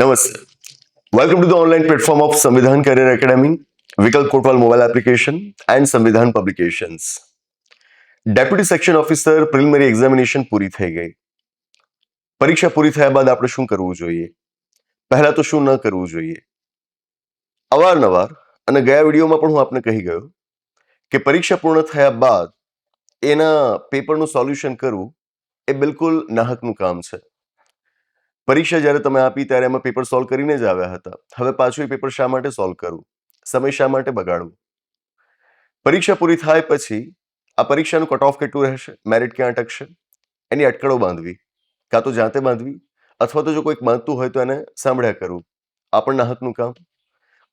નમસ્તે welcome to the online platform of Samvidhan career academy Vikalp Kotwal mobile application and Samvidhan publications deputy section officer preliminary examination પૂરી થઈ ગઈ. પરીક્ષા પૂરી થયા બાદ આપણે શું કરવું જોઈએ? પહેલા તો શું ન કરવું જોઈએ? અવારનવાર, અને ગયા વિડીયોમાં પણ હું આપને કહી ગયો કે પરીક્ષા પૂર્ણ થયા બાદ એના પેપરનું સોલ્યુશન કરવું એ બિલકુલ નાહકનું કામ છે. પરીક્ષા જ્યારે તમે આપી ત્યારે એમાં પેપર સોલ્વ કરીને જ આવ્યા હતા. હવે પાછું એ પેપર શા માટે સોલ્વ કરવું? સમય શા માટે બગાડવું? પરીક્ષા પૂરી થાય પછી આ પરીક્ષાનું કટ ઓફ કેટલું રહેશે? મેરિટ ક્યાં અટકશે? એની અટકળો બાંધવી. કાં તો જાતે બાંધવી, અથવા તો જો કોઈક બાંધતું હોય તો એને સાંભળ્યા કરવું. આ હાથનું કામ.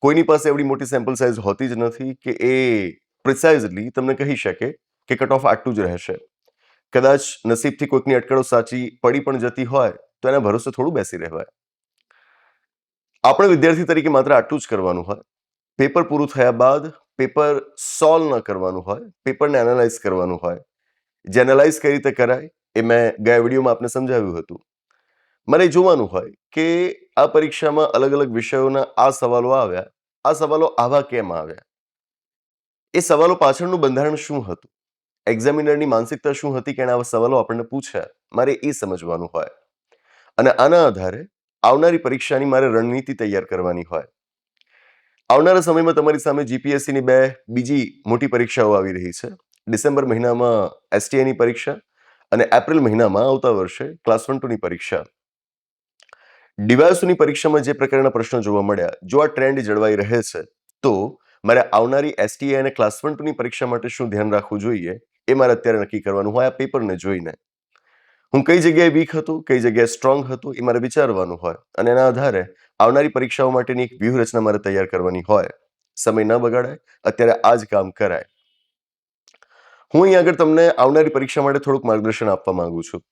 કોઈની પાસે એવડી મોટી સેમ્પલ સાઇઝ હોતી જ નથી કે એ પ્રિસાઇઝલી તમને કહી શકે કે કટ ઓફ આટલું જ રહેશે. કદાચ નસીબથી કોઈકની અટકળો સાચી પડી પણ જતી હોય તો એના ભરોસે થોડું બેસી રહેવાય. આપણે વિદ્યાર્થી તરીકે માત્ર આટલું જ કરવાનું હોય. પેપર પૂરું થયા બાદ પેપર સોલ્વ ન કરવાનું હોય, પેપરને એનાલાઇઝ કરવાનું હોય. જે એનાલાઇઝ કઈ રીતે કરાય એ મેં ગયા વિડીયોમાં આપને સમજાવ્યું હતું. મારે જોવાનું હોય કે આ પરીક્ષામાં અલગ અલગ વિષયોના આ સવાલો આવ્યા, આ સવાલો આવા કેમ આવ્યા? એ સવાલો પાછળનું બંધારણ શું હતું? એક્ઝામિનરની માનસિકતા શું હતી કે આવા સવાલો આપણને પૂછ્યા? મારે એ સમજવાનું હોય. અને આના આધારે આવનારી પરીક્ષાની મારે રણનીતિ તૈયાર કરવાની હોય. આવનારા સમયમાં તમારી સામે જીપીએસસીની બે બીજી મોટી પરીક્ષાઓ આવી રહી છે. ડિસેમ્બર મહિનામાં એસટીઆઈની પરીક્ષા અને એપ્રિલ મહિનામાં આવતા વર્ષે ક્લાસ વન ટુની પરીક્ષા. ડીવાયસોની પરીક્ષામાં જે પ્રકારના પ્રશ્નો જોવા મળ્યા, જો આ ટ્રેન્ડ જળવાઈ રહે છે, તો મારે આવનારી એસટીઆઈ અને ક્લાસ વન ટુની પરીક્ષા માટે શું ધ્યાન રાખવું જોઈએ, એ મારે અત્યારે નક્કી કરવાનું હોય, આ પેપરને જોઈને. હું કઈ જગ્યાએ વીક હતું, કઈ જગ્યાએ સ્ટ્રોંગ હતું એ મારે વિચારવાનું હોય અને એના આધારે આવનારી પરીક્ષાઓ માટેની એક વ્યૂહરચના મારે તૈયાર કરવાની હોય. સમય ન બગાડાય, અત્યારે આ જ કામ કરાય. હું અહીં આગળ તમને આવનારી પરીક્ષા માટે થોડુંક માર્ગદર્શન આપવા માંગુ છું.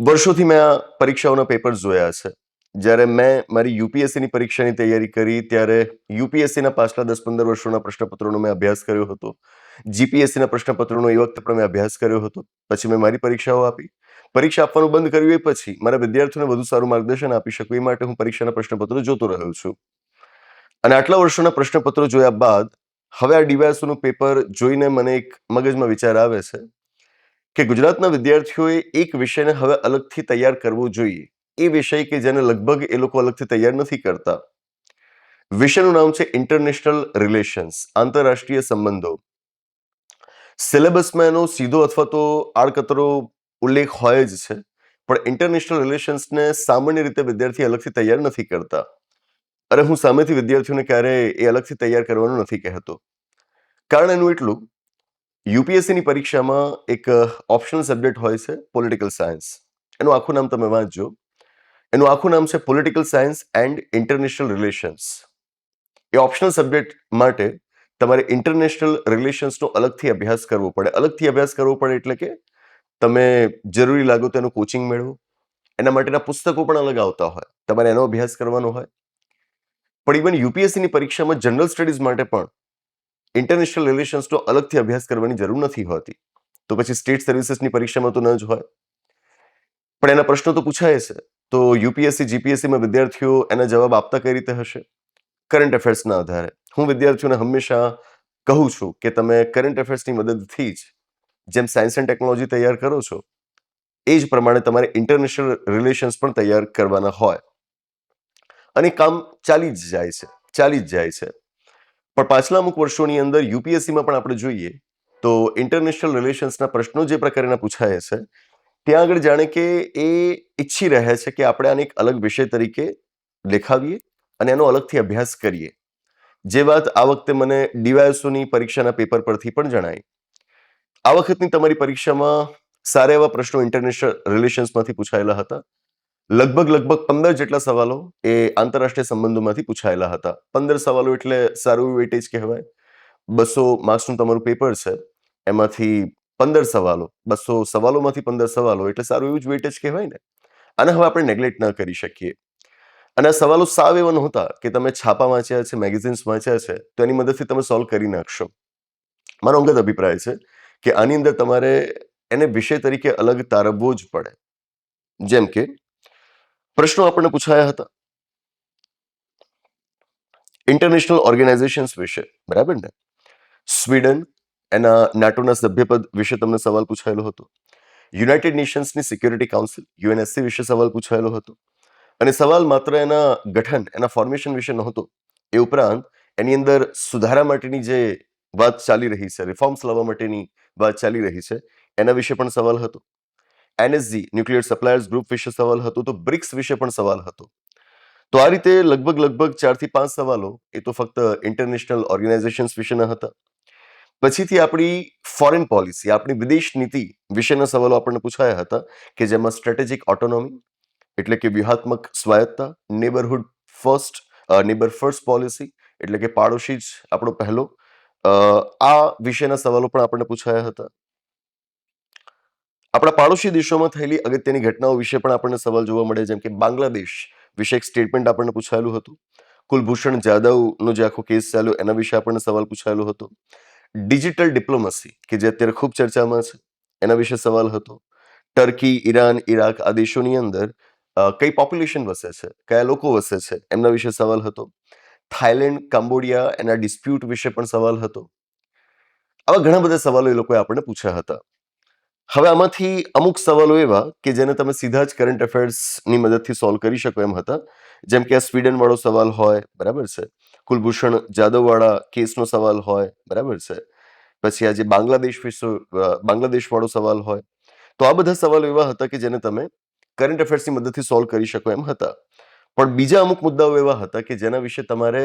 વર્ષોથી મેં આ પરીક્ષાઓના પેપર જોયા છે. જ્યારે મેં મારી યુપીએસસીની પરીક્ષાની તૈયારી કરી, ત્યારે યુપીએસસીના પાછલા દસ પંદર વર્ષોના પ્રશ્નપત્રોનો મેં અભ્યાસ કર્યો હતો. જીપીએસસીના પ્રશ્નપત્રોનો એ વખતે પણ મેં અભ્યાસ કર્યો હતો. પછી મેં મારી પરીક્ષાઓ આપી. પરીક્ષા આપવાનું બંધ કર્યું એ પછી મારા વિદ્યાર્થીઓને વધુ સારું માર્ગદર્શન આપી શકું એ માટે હું પરીક્ષાના પ્રશ્નપત્રો જોતો રહ્યો છું. અને આટલા વર્ષોના પ્રશ્નપત્રો જોયા બાદ હવે આ ડીવાયસોનું પેપર જોઈને મને એક મગજમાં વિચાર આવે છે કે ગુજરાતના વિદ્યાર્થીઓએ એક વિષયને હવે અલગથી તૈયાર કરવો જોઈએ. એ વિષય કે જેને લગભગ એ લોકો અલગથી તૈયાર નથી કરતા. વિષયનું નામ છે ઇન્ટરનેશનલ રિલેશન્સ આંતરરાષ્ટ્રીય સંબંધો. સિલેબસમાં એનો સીધો અથવા તો આડકતરો ઉલ્લેખ હોય જ છે. પણ ઇન્ટરનેશનલ રિલેશન્સને સામાન્ય રીતે વિદ્યાર્થી અલગથી તૈયાર નથી કરતા. અરે, હું સામેથી વિદ્યાર્થીઓને ક્યારેય એ અલગથી તૈયાર કરવાનું નથી કહેતો. કારણ એનું એટલું યુપીએસસીની પરીક્ષામાં એક ઓપ્શનલ સબ્જેક્ટ હોય છે પોલિટિકલ સાયન્સ એનું આખું નામ તમે વાંચજો. એનું આખું નામ છે political science and international relations A optional subject માટે તમારે ઇન્ટરનેશનલ રિલેશન્સનો અલગથી અભ્યાસ કરવો પડે. અલગથી અભ્યાસ કરવો પડે એટલે કે તમે જરૂરી લાગો તો એનું કોચિંગ મેળવો. એના માટેના પુસ્તકો પણ અલગ આવતા હોય. તમારે એનો અભ્યાસ કરવાનો હોય. પણ ઇવન યુપીએસસીની પરીક્ષામાં જનરલ સ્ટડીઝ માટે પણ ઇન્ટરનેશનલ રિલેશન્સનો અલગથી અભ્યાસ કરવાની જરૂર નથી હોતી. તો પછી સ્ટેટ સર્વિસીસની પરીક્ષામાં તો ન જ હોય. પણ એના પ્રશ્નો તો પૂછાય છે. તો યુપીએસસી જીપીએસસીમાં વિદ્યાર્થીઓ એના જવાબ આપતા કઈ રીતે હશે? કરંટ અફેર્સના આધારે. હું વિદ્યાર્થીઓને હંમેશા કહું છું કે તમે કરંટ અફેર્સની મદદથી જ જેમ સાયન્સ એન્ડ ટેકનોલોજી તૈયાર કરો છો, એ જ પ્રમાણે તમારે ઇન્ટરનેશનલ રિલેશન્સ પણ તૈયાર કરવાના હોય. અને કામ ચાલી જ જાય છે, ચાલી જ જાય છે. પણ પાછલા અમુક વર્ષોની અંદર યુપીએસસીમાં પણ આપણે જોઈએ તો ઇન્ટરનેશનલ રિલેશન્સના પ્રશ્નો જે પ્રકારના પૂછાય છે, ત્યાં આગળ જાણે કે એ ઈચ્છી રહે છે કે આપણે આને એક અલગ વિષય તરીકે દેખાવીએ અને એનો અલગથી અભ્યાસ કરીએ. જે વાત આ વખતે મને ડીવાયસોની પરીક્ષાના પેપર પરથી પણ જણાય આ વખતની તમારી પરીક્ષામાં સારા એવા પ્રશ્નો ઇન્ટરનેશનલ રિલેશન્સમાંથી પૂછાયેલા હતા. લગભગ લગભગ પંદર જેટલા સવાલો એ આંતરરાષ્ટ્રીય સંબંધોમાંથી પૂછાયેલા હતા. પંદર સવાલો એટલે સારું વેટેજ કહેવાય. બસો માર્ક્સનું તમારું પેપર છે. એમાંથી પંદર સવાલો, બસો સવાલોમાંથી પંદર સવાલો એટલે સારું એવું જ વેટેજ કહેવાય ને. આને હવે આપણે નેગ્લેક્ટ ન કરી શકીએ. અને આ સવાલો સાવ એવા નહોતા કે તમે છાપા વાંચ્યા છે મેગેઝિન્સ વાંચ્યા છે, તો એની મદદથી તમે સોલ્વ કરી નાખશો. મારો અંગત અભિપ્રાય છે કે આની અંદર તમારે એને વિષય તરીકે અલગ તારવવો જ પડે. જેમ કે, પ્રશ્નો આપણને પૂછાયા હતા. ઇન્ટરનેશનલ ઓર્ગેનાઇઝેશન્સ વિશે, બરાબર ને? સ્વીડન એના નાટોના સભ્યપદ વિશે તમને સવાલ પૂછાયેલો હતો. યુનાઇટેડ નેશન્સની સિક્યુરિટી કાઉન્સિલ યુએનએસસી વિશે સવાલ પૂછાયેલો હતો. અને સવાલ માત્ર એના ગઠન, એના ફોર્મેશન વિશે નહોતો. એ ઉપરાંત, એની અંદર સુધારા માટેની જે વાત ચાલી રહી છે રિફોર્મ્સ લાવવા માટેની વાત ચાલી રહી છે, એના વિશે પણ સવાલ હતો. એનએસજી ન્યુક્લિયર સપ્લાયર્સ ગ્રુપ વિશે સવાલ હતો, તો બ્રિક્સ વિશે પણ સવાલ હતો. તો આ રીતે લગભગ લગભગ ચારથી પાંચ સવાલો, એ તો ફક્ત ઇન્ટરનેશનલ ઓર્ગેનાઇઝેશન્સ વિશેના હતા. પછીથી આપણી ફોરેન પોલિસી આપણી વિદેશ નીતિ વિશેના સવાલો આપણને પૂછાયા હતા, કે જેમાં સ્ટ્રેટેજિક ઓટોનોમી એટલે કે વ્યૂહાત્મક સ્વાયત્તા neighbourhood first neighbour first policy એટલે કે પાડોશી જ આપણો પહેલો. આ વિશેના સવાલો પણ આપણને પૂછાયા હતા. આપણા પાડોશી દેશોમાં થયેલી અગત્યની ઘટનાઓ વિશે પણ આપણને સવાલ જોવા મળે, જેમ કે બાંગ્લાદેશ વિશે એક સ્ટેટમેન્ટ આપણને પૂછાયેલું હતું. કુલભૂષણ જાદવનો જે આખો કેસ ચાલ્યો એના વિશે આપણને સવાલ પૂછાયેલો હતો. ડિજિટલ ડિપ્લોમસી કે જે અત્યારે ખૂબ ચર્ચામાં છે, એના વિશે સવાલ હતો. ટર્કી ઈરાન ઈરાક આ દેશોની અંદર કઈ પોપ્યુલેશન વસે છે? કયા લોકો વસે છે? એમના વિશે સવાલ હતો. થાઇલેન્ડ કામ્બોડિયા એના ડિસ્પ્યુટ વિશે પણ સવાલ હતો. આવા ઘણા બધા સવાલો એ લોકોએ આપણને પૂછ્યા હતા. હવે આમાંથી અમુક સવાલો એવા કે જેને તમે સીધા જ કરંટ અફેર્સની મદદથી સોલ્વ કરી શકો એમ હતા. જેમ કે આ સ્વીડન વાળો સવાલ હોય, બરાબર છે. કુલભૂષણ જાદવવાળા કેસનો સવાલ હોય, બરાબર છે. પછી આજે બાંગ્લાદેશ વિશે બાંગ્લાદેશવાળો બાંગ્લાદેશ વાળો સવાલ હોય. તો આ બધા સવાલો એવા હતા કે જેને તમે કરંટ અફેર્સની મદદથી સોલ્વ કરી શકો એમ હતા. પણ બીજા અમુક મુદ્દાઓ એવા હતા કે જેના વિશે તમારે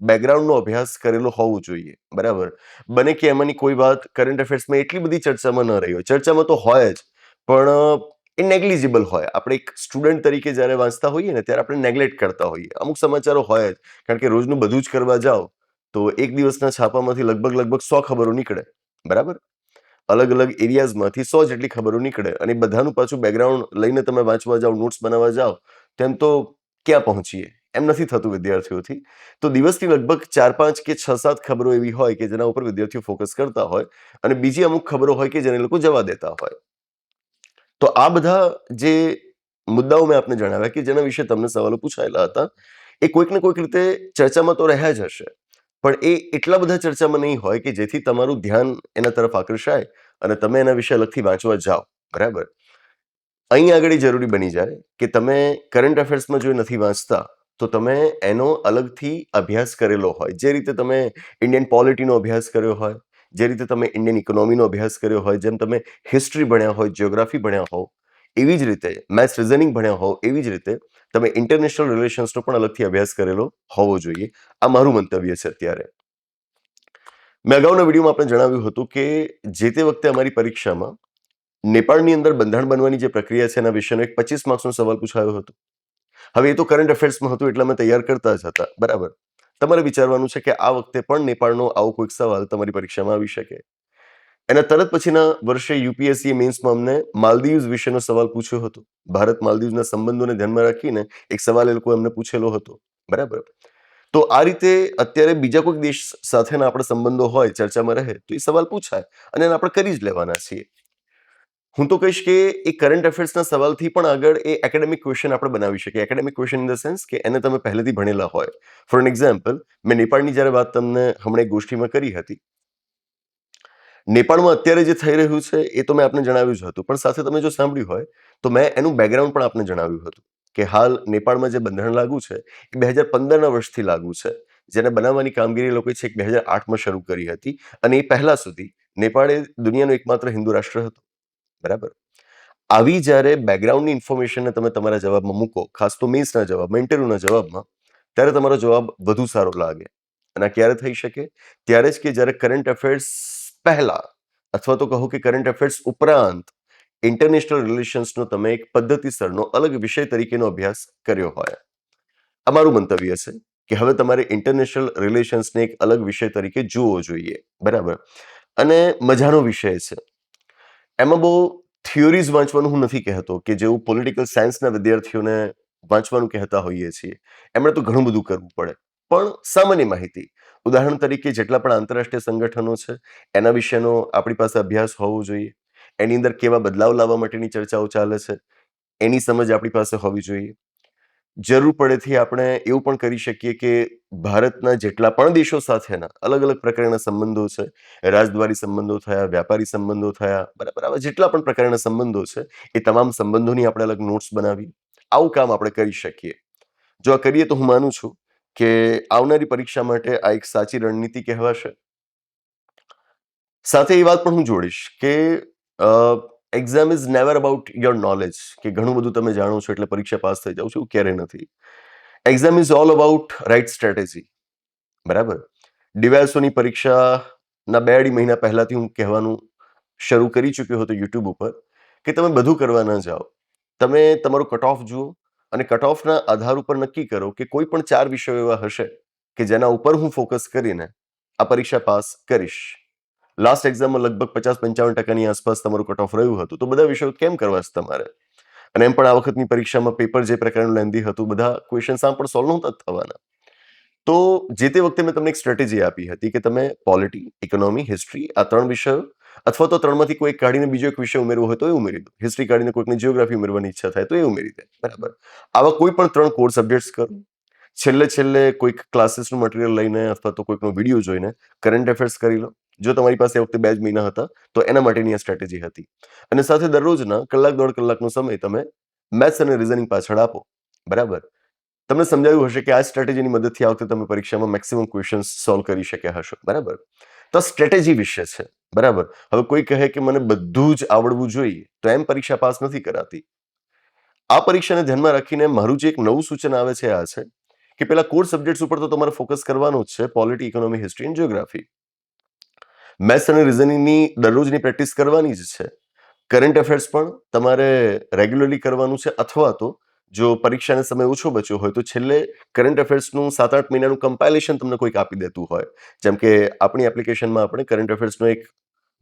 બેકગ્રાઉન્ડનો અભ્યાસ કરેલો હોવો જોઈએ, બરાબર? બને કે એમાંની કોઈ વાત કરંટ અફેર્સમાં એટલી બધી ચર્ચામાં ન રહી હોય. ચર્ચામાં તો હોય જ, પણ એ નેગ્લિજિબલ હોય. આપણે એક સ્ટુડન્ટ તરીકે જ્યારે વાંચતા હોઈએ ને, ત્યારે આપણે નેગ્લેક્ટ કરતા હોઈએ. અમુક સમાચારો હોય જ, કારણ કે રોજનું બધું જ કરવા જાઓ, તો એક દિવસના છાપામાંથી લગભગ લગભગ સો ખબરો નીકળે. બરાબર? અલગ અલગ એરિયાઝમાંથી સો જેટલી ખબરો નીકળે અને બધાનું પાછું બેકગ્રાઉન્ડ લઈને તમે વાંચવા જાઓ નોટ્સ બનાવવા જાઓ તેમ તો ક્યાં પહોંચીએ? એમ નથી થતું વિદ્યાર્થીઓથી. તો દિવસની લગભગ ચાર પાંચ કે છ સાત ખબરો એવી હોય કે જેના ઉપર વિદ્યાર્થીઓ ફોકસ કરતા હોય અને બીજી અમુક ખબરો હોય કે જેને લોકો જવા દેતા હોય. તો આ બધા જે મુદ્દાઓ મેં આપને જણાવ્યા કે જેના વિશે તમને સવાલો પૂછાયેલા હતા, એ કોઈક ને કોઈક રીતે ચર્ચામાં તો રહ્યા જ હશે. પણ એ એટલા બધા ચર્ચામાં નહીં હોય કે જેથી તમારું ધ્યાન એના તરફ આકર્ષાય અને તમે એના વિશે અલગથી વાંચવા જાઓ, બરાબર? અહીં આગળ જરૂરી બની જાય કે તમે કરંટ અફેર્સમાં જો નથી વાંચતા, તો તમે એનો અલગથી અભ્યાસ કરેલો હોય. જે રીતે તમે ઇન્ડિયન પોલિટીનો અભ્યાસ કર્યો હોય, જે રીતે તમે ઇન્ડિયન ઇકોનોમીનો અભ્યાસ કર્યો હોય, જેમ તમે હિસ્ટ્રી ભણ્યા હોય જિયોગ્રાફી ભણ્યા હોવ, એવી જ રીતે મેથ્સ રિઝનિંગ ભણ્યા હોવ, એવી જ રીતે તમે ઇન્ટરનેશનલ રિલેશન્સનો પણ અલગથી અભ્યાસ કરેલો હોવો જોઈએ. આ મારું મંતવ્ય છે અત્યારે. મેં અગાઉના વિડીયોમાં આપણે જણાવ્યું હતું કે જે તે વખતે અમારી પરીક્ષામાં નેપાળની અંદર બંધારણ બનવાની જે પ્રક્રિયા છે એના વિશેનો એક પચીસ માર્ક્સનો સવાલ પૂછાયો હતો. હવે એ તો કરંટ અફેર્સમાં હતું એટલે અમે તૈયાર કરતા જ હતા. બરાબર. તમારે વિચારવાનું છે કે આ વખતે પણ નેપાળનો આવો કોઈક સવાલ તમારી પરીક્ષામાં આવી શકે. એના તરત પછીના વર્ષે યુપીએસસી મેન્સમાં અમને માલદીવ્સ વિશેનો સવાલ પૂછ્યો હતો. ભારત માલદીવ્સના સંબંધોને ધ્યાનમાં રાખીને એક સવાલ એ લોકો એમને પૂછેલો હતો. બરાબર? તો આ રીતે અત્યારે બીજા કોઈક દેશ સાથેના આપણા સંબંધો હોય, ચર્ચામાં રહે, તો એ સવાલ પૂછાય અને એને આપણે કરી જ લેવાના છીએ. હું તો કહીશ કે એ કરંટ અફેર્સના સવાલથી પણ આગળ એ એકેડેમિક ક્વેશ્ચન આપણે બનાવી શકીએ. Academic question in the sense કે એને તમે પહેલેથી ભણેલા હોય. ફોર એન એક્ઝામ્પલ મેં નેપાળની જ્યારે વાત તમને હમણાં એક ગોષ્ઠીમાં કરી હતી નેપાળમાં અત્યારે જે થઈ રહ્યું છે, એ તો મેં આપને જણાવ્યું જ હતું. પણ સાથે તમે જો સાંભળ્યું હોય, તો મેં એનું બેકગ્રાઉન્ડ પણ આપને જણાવ્યું હતું કે હાલ નેપાળમાં જે બંધારણ લાગુ છે, એ બે હજાર પંદરના વર્ષથી લાગુ છે. જેને બનાવવાની કામગીરી લોકોએ છેક બે હજાર આઠમાં શરૂ કરી હતી અને એ પહેલા સુધી નેપાળ એ દુનિયાનું એકમાત્ર હિન્દુ રાષ્ટ્ર હતું. બરાબર? આવી જ્યારે બેકગ્રાઉન્ડની ઇન્ફોર્મેશનને તમે તમારા જવાબમાં મૂકો, ખાસ તો મેન્સના જવાબમાં ઇન્ટરવ્યુના જવાબમાં, ત્યારે તમારો જવાબ વધુ સારો લાગે. અને ક્યારે થઈ શકે? ત્યારે જ કે જ્યારે કરંટ અફેર્સ પહેલા અથવા તો કહો કે કરંટ અફેર્સ ઉપરાંત ઇન્ટરનેશનલ રિલેશન્સનો તમે એક પદ્ધતિસરનો અલગ વિષય તરીકેનો અભ્યાસ કર્યો હોય. અમારું મંતવ્ય છે કે હવે તમારે ઇન્ટરનેશનલ રિલેશન્સને એક અલગ વિષય તરીકે જોવો જોઈએ, બરાબર? અને મજાનો વિષય છે. એમાં બહુ થિયોરીઝ વાંચવાનું હું નથી કહેતો કે જેવું પોલિટિકલ સાયન્સના વિદ્યાર્થીઓને વાંચવાનું કહેતા હોઈએ છીએ. એમણે તો ઘણું બધું કરવું પડે. પણ સામાન્ય માહિતી ઉદાહરણ તરીકે જેટલા પણ આંતરરાષ્ટ્રીય સંગઠનો છે, એના વિશેનો આપણી પાસે અભ્યાસ હોવો જોઈએ. એની અંદર કેવા બદલાવ લાવવા માટેની ચર્ચાઓ ચાલે છે, એની સમજ આપણી પાસે હોવી જોઈએ. જરૂર પડેથી આપણે એવું પણ કરી શકીએ કે ભારતના જેટલા પણ દેશો સાથેના અલગ અલગ પ્રકારના સંબંધો છે, રાજદ્વારી સંબંધો થયા, વ્યાપારી સંબંધો થયા, બરાબર આવા જેટલા પણ પ્રકારના સંબંધો છે, એ તમામ સંબંધોની આપણે અલગ નોટ્સ બનાવી આવું કામ આપણે કરી શકીએ. જો આ કરીએ તો હું માનું છું કે આવનારી પરીક્ષા માટે આ એક સાચી રણનીતિ કહેવાશે? સાથે એ વાત પણ હું જોડીશ કે exam is never about your knowledge કે ઘણું બધું તમે જાણો છો એટલે પરીક્ષા પાસ થઈ જાઉં છો ક્યારે નથી. Exam is all about right strategy બરાબર? ડિવાઇસોની પરીક્ષાના બે અઢી મહિના પહેલાંથી હું કહેવાનું શરૂ કરી ચૂક્યો હતો યુટ્યુબ ઉપર કે તમે બધું કરવા ન જાઓ. તમે તમારો કટ ઓફ જુઓ અને કટ ઓફના આધાર ઉપર નક્કી કરો કે કોઈ પણ ચાર વિષયો એવા હશે કે જેના ઉપર હું ફોકસ કરીને આ પરીક્ષા પાસ કરીશ. લાસ્ટ એક્ઝામમાં લગભગ પચાસ પંચાવન ટકાની આસપાસ તમારું કટ ઓફ રહ્યું હતું, તો બધા વિષયો કેમ કરવા છે તમારે? અને એમ પણ આ વખતની પરીક્ષામાં પેપર જે પ્રકારનું લેન્ધી હતું, બધા ક્વેશ્ચન્સ આમ પણ સોલ્વ નહોતા થવાના. તો જે તે વખતે મેં તમને એક સ્ટ્રેટેજી આપી હતી કે તમે પોલિટી ઇકોનોમી હિસ્ટ્રી આ ત્રણ વિષયો અથવા તો ત્રણમાંથી કોઈ કાઢીને બીજો એક વિષય ઉમેરવો હોય તો એ ઉમેરી દો. હિસ્ટ્રી કાઢીને કોઈકને જિયોગ્રાફી ઉમેરવાની ઈચ્છા થાય તો એ ઉમેરી દે. બરાબર? આવા કોઈ પણ ત્રણ કોર સબ્જેક્ટ્સ કરો. છેલ્લે છેલ્લે કોઈક ક્લાસીસનું મટીરિયલ લઈને અથવા તો કોઈકનો વીડિયો જોઈને કરંટ અફેર્સ કરી લો. જો તમારી પાસે વખતે બે જ મહિના હતા, તો એના માટેની આ સ્ટ્રેટેજી હતી. અને સાથે દરરોજના કલાક દોઢ કલાકનો સમય તમે મેથ્સ અને રિઝનિંગ પાછળ આપો. બરાબર? તમને સમજાયું હશે કે આ સ્ટ્રેટેજીની મદદથી આ વખતે તમે પરીક્ષામાં મેક્સિમમ ક્વેશ્ચન્સ સોલ્વ કરી શક્યા હશો. બરાબર? તો સ્ટ્રેટેજી વિશે છે. બરાબર? હવે કોઈ કહે કે મને બધું જ આવડવું જોઈએ, તો એમ પરીક્ષા પાસ નથી કરાતી. આ પરીક્ષાને ધ્યાનમાં રાખીને મારું જે એક નવું સૂચન આવે છે આ છે કે પેલા કોર સબ્જેક્ટ્સ ઉપર તો તમારે ફોકસ કરવાનું જ છે, polity, economy, history and geography. Maths અને રિઝનિંગની દરરોજની પ્રેક્ટિસ કરવાની જ છે. કરંટ અફેર્સ પણ તમારે રેગ્યુલરલી કરવાનું છે અથવા તો જો પરીક્ષાને સમય ઓછો બચ્યો હોય તો છેલ્લે કરંટ અફેર્સનું સાત આઠ મહિનાનું કમ્પાઇલેશન તમને કોઈક આપી દેતું હોય. જેમ કે આપણી એપ્લિકેશનમાં આપણે કરંટ અફેર્સનો એક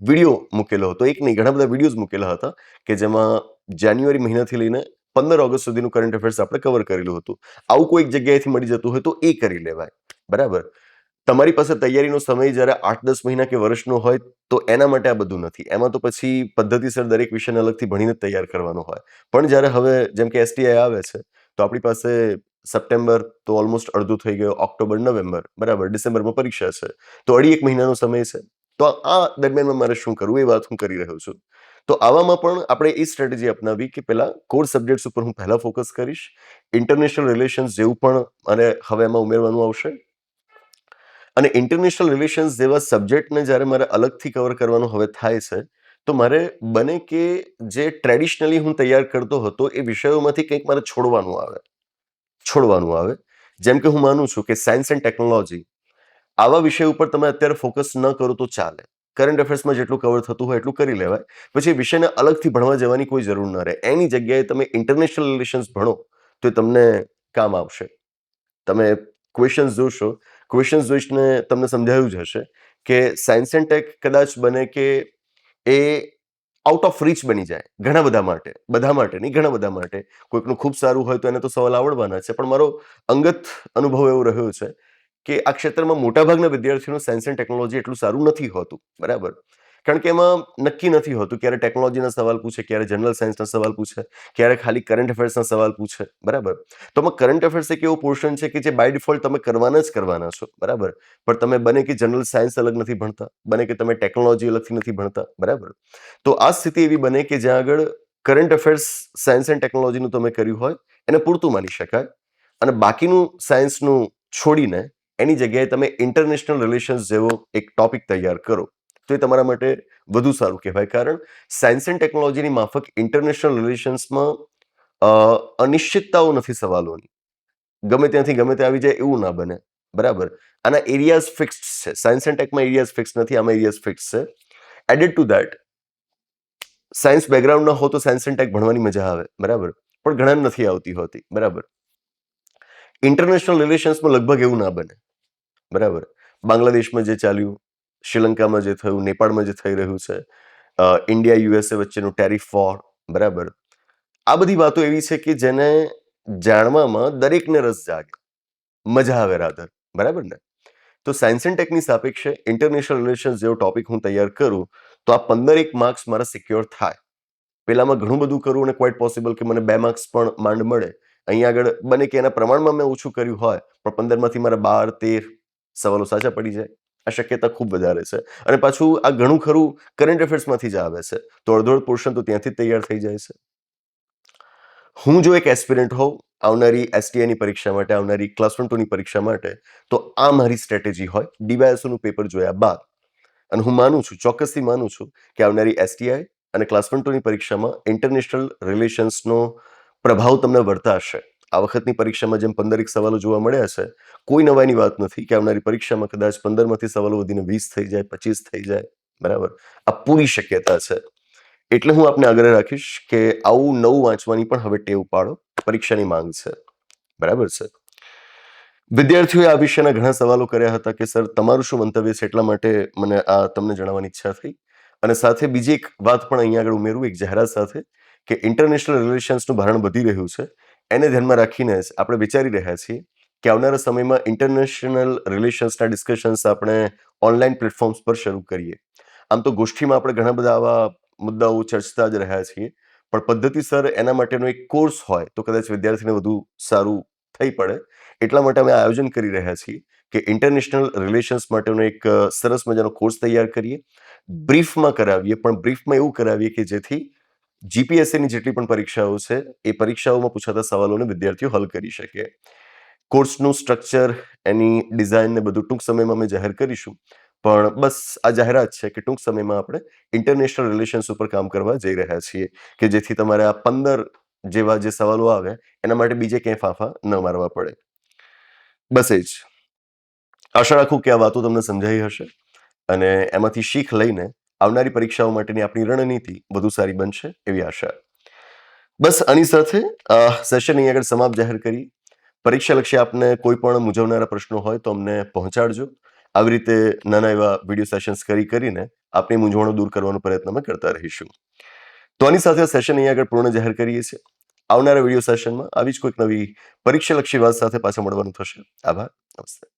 વીડિયો મૂકેલો હતો. એક નહીં, ઘણા બધા વિડીયોઝ મૂકેલા હતા કે જેમાં જાન્યુઆરી મહિનાથી લઈને પંદર ઓગસ્ટ સુધીનું કરંટ અફેર્સ આપણે કવર કરેલું હતું. આવું કોઈક જગ્યાએથી મળી જતું હોય તો એ કરી લેવાય. બરાબર? તમારી પાસે તૈયારીનો સમય જ્યારે આઠ દસ મહિના કે વર્ષનો હોય તો એના માટે આ બધું નથી. એમાં તો પછી પદ્ધતિસર દરેક વિષયને અલગથી ભણીને તૈયાર કરવાનો હોય. પણ જ્યારે હવે જેમ કે એસટીઆઈ આવે છે, તો આપણી પાસે સપ્ટેમ્બર તો ઓલમોસ્ટ અડધું થઈ ગયો, ઓક્ટોબર, નવેમ્બર. બરાબર? ડિસેમ્બરમાં પરીક્ષા છે. તો અઢી એક મહિનાનો સમય છે. તો આ દરમિયાનમાં મારે શું કરવું એ વાત હું કરી રહ્યો છું. તો આવામાં પણ આપણે એ સ્ટ્રેટેજી અપનાવી કે પહેલાં કોર સબ્જેક્ટ્સ ઉપર હું પહેલાં ફોકસ કરીશ ઇન્ટરનેશનલ રિલેશન્સ જેવું પણ અને હવે એમાં ઉમેરવાનું આવશે. અને ઇન્ટરનેશનલ રિલેશન્સ જેવા સબ્જેક્ટને જ્યારે મારે અલગથી કવર કરવાનું હવે થાય છે, તો મારે બને કે જે ટ્રેડિશનલી હું તૈયાર કરતો હતો એ વિષયોમાંથી કંઈક મારે છોડવાનું આવે. છોડવાનું આવે. જેમ કે હું માનું છું કે સાયન્સ એન્ડ ટેકનોલોજી આવા વિષય ઉપર તમે અત્યારે ફોકસ ન કરો તો ચાલે. કરંટ અફેર્સમાં જેટલું કવર થતું હોય એટલું કરી લેવાય. પછી વિષયને અલગથી ભણવા જવાની કોઈ જરૂર ન રહે. એની જગ્યાએ તમે ઇન્ટરનેશનલ રિલેશન્સ ભણો, તો એ તમને કામ આવશે. તમે ક્વેશ્ચન્સ જોશો. ક્વેશ્ચન્સ જોઈને તમને સમજાયું જ હશે કે સાયન્સ એન્ડ ટેક કદાચ બને કે એ આઉટ ઓફ રીચ બની જાય ઘણા બધા માટે બધા માટે નહીં, ઘણા બધા માટે. કોઈકનું ખૂબ સારું હોય તો એને તો સવાલ આવડવાના છે. પણ મારો અંગત અનુભવ એવો રહ્યો છે કે આ ક્ષેત્રમાં મોટાભાગના વિદ્યાર્થીઓનું સાયન્સ એન્ડ ટેકનોલોજી એટલું સારું નથી હોતું, બરાબર? કારણ કે એમાં નક્કી નથી હોતું ક્યારે ટેકનોલોજીના સવાલ પૂછે, ક્યારે જનરલ સાયન્સના સવાલ પૂછે, ક્યારે ખાલી કરંટ અફેર્સના સવાલ પૂછે, બરાબર? તો આમાં કરંટ અફેર્સ એક એવું પોર્શન છે કે જે બાય ડિફોલ્ટ તમે કરવાના જ કરવાના છો, બરાબર? પણ તમે બને કે જનરલ સાયન્સ અલગ નથી ભણતા, બને કે તમે ટેકનોલોજી અલગથી નથી ભણતા, બરાબર? તો આ સ્થિતિ એવી બને કે જ્યાં આગળ કરંટ અફેર્સ સાયન્સ એન્ડ ટેકનોલોજીનું તમે કર્યું હોય, એને પૂરતું માની શકાય અને બાકીનું સાયન્સનું છોડીને એની જગ્યાએ તમે ઇન્ટરનેશનલ રિલેશન્સ જેવો એક ટોપિક તૈયાર કરો, તો એ તમારા માટે વધુ સારું કહેવાય. કારણ સાયન્સ એન્ડ ટેકનોલોજીની માફક ઇન્ટરનેશનલ રિલેશન્સમાં અનિશ્ચિતતાઓ નથી સવાલોની. ગમે ત્યાંથી ગમે ત્યાં આવી જાય એવું ના બને. બરાબર? આના એરિયાઝ ફિક્સ્ડ છે. સાયન્સ એન્ડ ટેકમાં એરિયાઝ ફિક્સ નથી, આમાં એરિયાઝ ફિક્સ છે. Added to that science background ન હો તો સાયન્સ એન્ડ ટેક ભણવાની મજા આવે. બરાબર? પણ ઘણા નથી આવતી હોતી. બરાબર? ઇન્ટરનેશનલ રિલેશન્સમાં લગભગ એવું ના બને. બરાબર. બાંગ્લાદેશમાં જે ચાલ્યું, શ્રીલંકામાં જે થયું, નેપાળમાં જે થઈ રહ્યું છે ઇન્ડિયા, યુએસએ વચ્ચેનું ટેરિફ વોર, બરાબર. આ બધી વાતો એવી છે કે જેને જાણવામાં દરેકને રસ જાગે. મજા આવે રાધર, બરાબર ને? તો સાયન્સ એન્ડ ટેકની સાપેક્ષે ઇન્ટરનેશનલ રિલેશન્સ જેવો ટોપિક હું તૈયાર કરું, તો આ પંદર એક માર્ક્સ મારા સિક્યોર થાય. પેલામાં ઘણું બધું કરું અને ક્વાઇટ પોસિબલ કે મને બે માર્ક્સ પણ માંડ મળે. અહીંયા આગળ બને કે એના પ્રમાણમાં મેં ઓછું કર્યું હોય, પણ પંદરમાંથી મારા બાર, તેર સવાલો સાચા પડી જાય, આ શક્યતા ખૂબ વધારે છે. અને પાછું આ ઘણું ખરું કરંટ અફેર્સમાંથી જ આવે છે. તો અડધો પોર્શન તો ત્યાંથી તૈયાર થઈ જાય છે. હું જો એક એસ્પિરન્ટ હોઉં, આવનારી એસટીઆઈની પરીક્ષા માટે, આવનારી ક્લાસ વન ટુની પરીક્ષા માટે, તો આ મારી સ્ટ્રેટેજી હોય ડીવાયએસઓનું પેપર જોયા બાદ. અને હું માનું છું, ચોક્કસથી માનું છું કે આવનારી એસટીઆઈ અને ક્લાસ વન ટુની પરીક્ષામાં ઇન્ટરનેશનલ રિલેશન્સનો પ્રભાવ તમને વર્તાશે આ વખતની પરીક્ષામાં જેમ પંદરેક સવાલો જોવા મળ્યા છે, કોઈ નવાઈની વાત નથી કે આવનારી પરીક્ષામાં કદાચ પંદરમાંથી સવાલો વધીને વીસ થઈ જાય, પચીસ થઈ જાય, બરાબર? આ પૂરી શક્યતા છે. એટલે હું આપને આગ્રહ રાખીશ કે આવું નવું વાંચવાની પણ હવે ટેવ પાડો, પરીક્ષાની માંગ છે. બરાબર છે? વિદ્યાર્થીઓએ આ વિષયના ઘણા સવાલો કર્યા હતા કે, સર, તમારું શું મંતવ્ય છે? એટલા માટે મને આ તમને જણાવવાની ઈચ્છા થઈ. અને સાથે બીજી એક વાત પણ અહીંયા આગળ ઉમેરું, એક જાહેરાત સાથે, કે ઇન્ટરનેશનલ રિલેશન્સનું ભારણ વધી રહ્યું છે. એને ધ્યાનમાં રાખીને જ આપણે વિચારી રહ્યા છીએ કે આવનારા સમયમાં ઇન્ટરનેશનલ રિલેશન્સના ડિસ્કશન્સ આપણે ઓનલાઈન પ્લેટફોર્મ્સ પર શરૂ કરીએ. આમ તો ગોષ્ઠીમાં આપણે ઘણા બધા આવા મુદ્દાઓ ચર્ચતા જ રહ્યા છીએ પણ પદ્ધતિસર એના માટેનો એક કોર્સ હોય તો કદાચ વિદ્યાર્થીને વધુ સારું થઈ પડે. એટલા માટે અમે આયોજન કરી રહ્યા છીએ કે ઇન્ટરનેશનલ રિલેશન્સ માટેનો એક સરસ મજાનો કોર્સ તૈયાર કરીએ. બ્રીફમાં કરાવીએ પણ બ્રીફમાં એવું કરાવીએ કે જેથી જીપીએસસીની જેટલી પણ પરીક્ષાઓ છે, એ પરીક્ષાઓમાં પૂછાતા સવાલોને વિદ્યાર્થીઓ હલ કરી શકે. કોર્સનું સ્ટ્રક્ચર એની ડિઝાઇન ને બધું ટૂંક સમયમાં અમે જાહેર કરીશું. પણ બસ આ જાહેરાત છે કે ટૂંક સમયમાં આપણે ઇન્ટરનેશનલ રિલેશન્સ ઉપર કામ કરવા જઈ રહ્યા છીએ, કે જેથી તમારે આ પંદર જેવા જે સવાલો આવે, એના માટે બીજે ક્યાંય ફાંફા ન મારવા પડે. બસ એ જ. આશા રાખું કે આ વાતો તમને સમજાઈ હશે અને એમાંથી શીખ લઈને આવનારી પરીક્ષાઓ માટેની આપણી રણનીતિ વધુ સારી બનશે એવી આશા. બસ આની સાથે સેશન અહીં આગળ સમાપ્ત જાહેર કરી. પરીક્ષા લક્ષી આપને કોઈ પણ મૂંઝવનારા પ્રશ્નો હોય તો અમને પહોંચાડજો. આવી રીતે નાના એવા વીડિયો સેશન્સ કરી કરીને આપની મૂંઝવણો દૂર કરવાનો પ્રયત્ન અમે કરતા રહીશું. તો આની સાથે સેશન અહીં આગળ પૂર્ણ જાહેર કરીએ છીએ. આવનારા વીડિયો સેશનમાં આવી જ કોઈક નવી પરીક્ષા લક્ષી વાત સાથે પાછા મળવાનું થશે. આભાર. નમસ્તે.